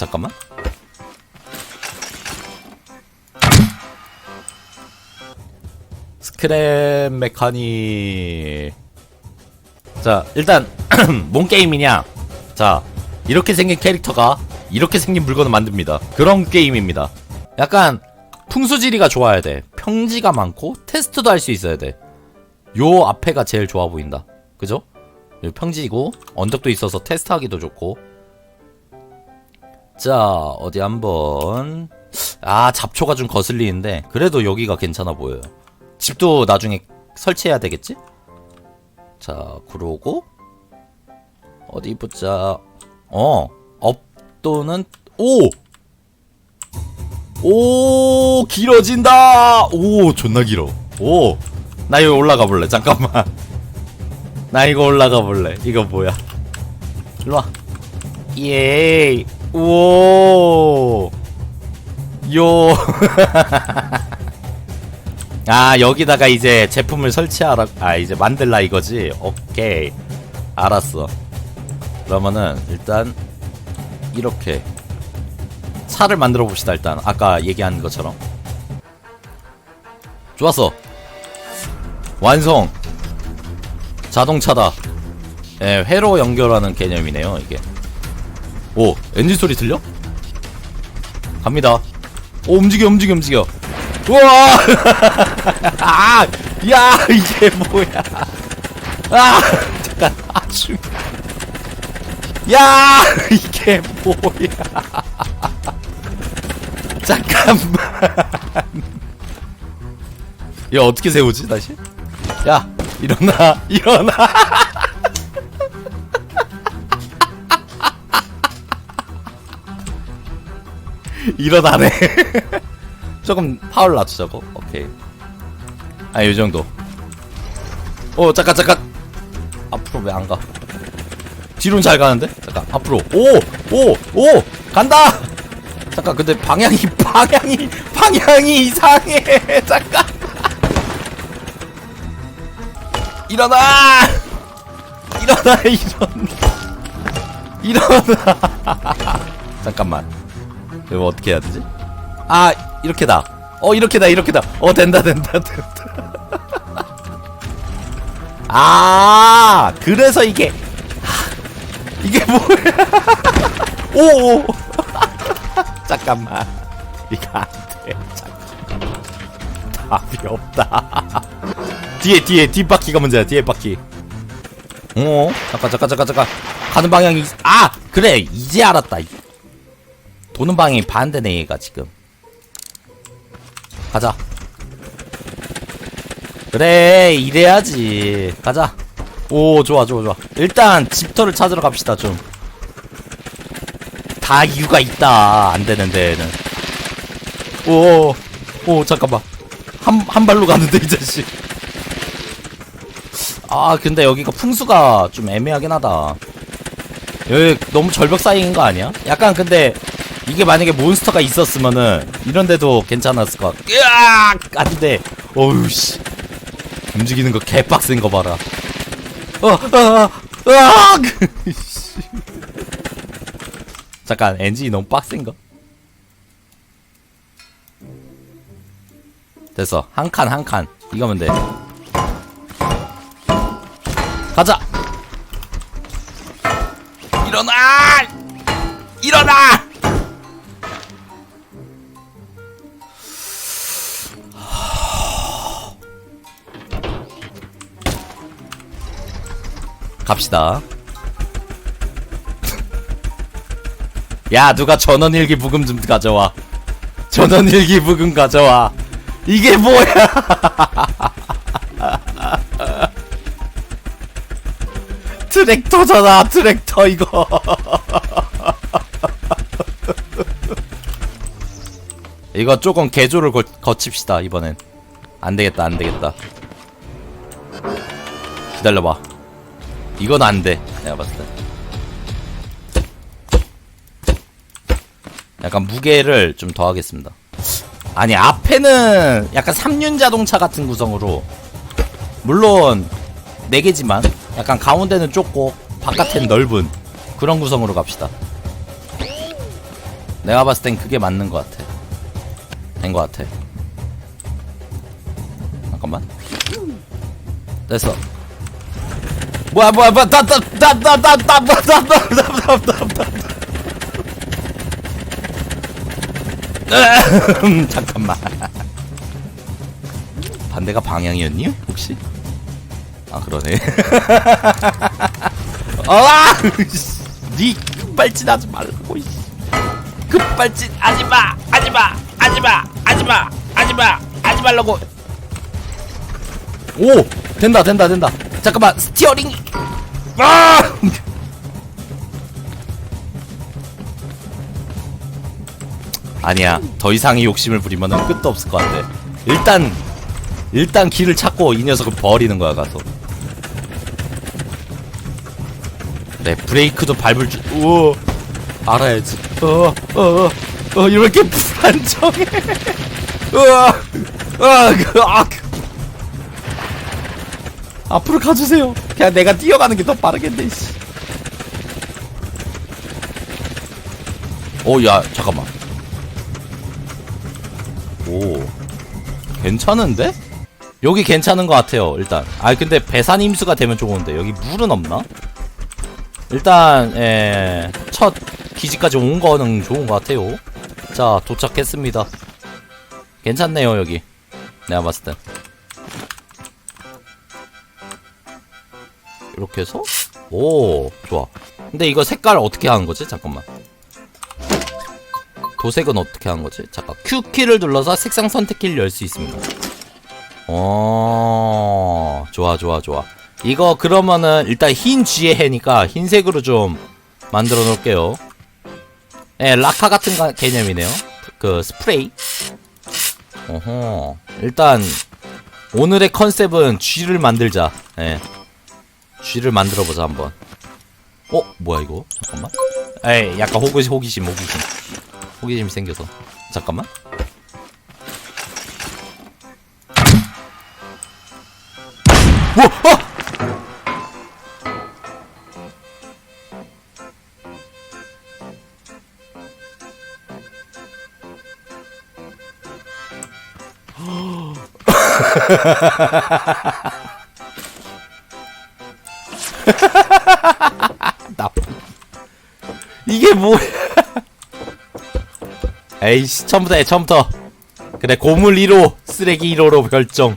잠깐만. 스크랩 메카닉. 자, 일단 뭔 게임이냐? 자, 이렇게 생긴 캐릭터가 이렇게 생긴 물건을 만듭니다. 그런 게임입니다. 약간 풍수지리가 좋아야 돼. 평지가 많고 테스트도 할 수 있어야 돼. 요 앞에가 제일 좋아 보인다. 그죠? 요 평지고 언덕도 있어서 테스트하기도 좋고. 자, 어디 한번 아, 잡초가 좀 거슬리는데 그래도 여기가 괜찮아 보여요. 집도 나중에 설치해야 되겠지? 자, 그러고 어디 보자. 어, 업도는 오! 오, 길어진다. 오, 존나 길어. 오. 나 여기 올라가 볼래. 잠깐만. 나 이거 올라가 볼래. 이거 뭐야? 일로 와. 예. 오. 요. 아, 여기다가 이제 제품을 설치하라. 아, 이제 만들라 이거지. 오케이. 알았어. 그러면은 일단 이렇게 차를 만들어 봅시다 일단 아까 얘기한 것처럼 좋았어 완성 자동차다 예, 회로 연결하는 개념이네요 이게 오 엔진 소리 들려? 갑니다. 오 움직여 움직여 움직여. 우와! 아, 야 이게 뭐야. 아 잠깐 아주 야 이게 뭐야. 잠깐만. 야 어떻게 세우지 다시? 야 일어나 일어나 일어나네. 조금 파워를 낮추자고. 오케이. 아 요 정도. 어 잠깐 잠깐. 앞으로 왜 안 가? 뒤로는 잘 가는데? 잠깐 앞으로. 오! 오! 오! 간다! 잠깐 근데 방향이 방향이 방향이 이상해. 잠깐. 일어나! 일어나 일어나. 일어나. 잠깐만 이거 어떻게 해야 되지? 아 이렇게다 어 이렇게다 이렇게다 어 된다 된다 된다 아 그래서 이게 이게 뭐야? 오! 잠깐만. 이거 안 돼. 잠깐만. 답이 없다. 뒤에, 뒤에, 뒷바퀴가 문제야, 뒤에 바퀴. 어? 잠깐, 잠깐, 잠깐, 잠깐. 가는 방향이, 아! 그래! 이제 알았다. 도는 방향이 반대네, 얘가 지금. 가자. 그래, 이래야지. 가자. 오 좋아 좋아 좋아 일단 집터를 찾으러 갑시다 좀 다 이유가 있다 안 되는 데는 오오 잠깐만 한, 한 발로 가는데 이 자식 아 근데 여기가 풍수가 좀 애매하긴 하다 여기 너무 절벽 사이인 거 아니야? 약간 근데 이게 만약에 몬스터가 있었으면은 이런데도 괜찮았을 것 같아 으악 안돼 어우 씨 움직이는 거 개빡센 거 봐라 어, 어, 어, 으악! 씨. 잠깐, 엔진이 너무 빡센가? 됐어. 한 칸, 한 칸. 이거면 돼. 가자! 일어나! 일어나! 갑시다. 야, 누가 전원일기 부금 좀 가져와. 전원일기 부금 가져와. 이게 뭐야? 트랙터잖아, 트랙터 이거. 이거 조금 개조를 거, 거칩시다, 이번엔. 안 되겠다, 안 되겠다. 기다려봐. 이건 안 돼. 내가 봤을 때. 약간 무게를 좀 더 하겠습니다. 아니, 앞에는 약간 3륜 자동차 같은 구성으로 물론 4개지만 약간 가운데는 좁고 바깥엔 넓은 그런 구성으로 갑시다. 내가 봤을 땐 그게 맞는 것 같아. 된 것 같아. 잠깐만. 됐어. 뭐야 뭐야 뭐야 나나나나나나나나나나나 잠깐만. 반대가 방향이었니? 혹시? 아 그러네. 아! 니 급발진하지 말라고. 급발진 하지 마, 하지 마, 하지 마, 하지 마, 하지 마, 하지 말라고. 오, 된다, 된다, 된다. 잠깐만, 스티어링. 아! 아니야, 더 이상의 욕심을 부리면은 끝도 없을 것 같아. 일단, 일단 길을 찾고 이 녀석을 버리는 거야 가서. 네, 브레이크도 밟을 줄, 우 알아야지. 어, 어, 어, 어, 이렇게 불안정해. 으아, 아, 그, 아, 그. 앞으로 가주세요. 그냥 내가 뛰어가는 게 더 빠르겠네, 씨. 오, 야, 잠깐만. 오, 괜찮은데? 여기 괜찮은 것 같아요, 일단. 아, 근데 배산 임수가 되면 좋은데, 여기 물은 없나? 일단 예, 첫 기지까지 온 거는 좋은 것 같아요. 자 도착했습니다. 괜찮네요 여기. 내가 봤을 땐. 이렇게 해서 오 좋아. 근데 이거 색깔 어떻게 하는 거지? 잠깐만. 도색은 어떻게 하는 거지? 잠깐 Q 키를 눌러서 색상 선택키를 열 수 있습니다. 어 좋아 좋아 좋아. 이거 그러면은 일단 흰 쥐의 해니까 흰색으로 좀 만들어 놓을게요. 예, 라카 같은 가- 개념이네요. 그 스프레이. 어허. 일단 오늘의 컨셉은 쥐를 만들자. 예. 쥐를 만들어 보자 한번. 어, 뭐야 이거? 잠깐만. 에이, 약간 호기심, 호기심, 호기심. 호기심이 생겨서. 잠깐만. 뭐? 어! 나. 이게 뭐야? 에이씨 처음부터 해 처음부터. 그래 고물 1호 쓰레기 1호로 결정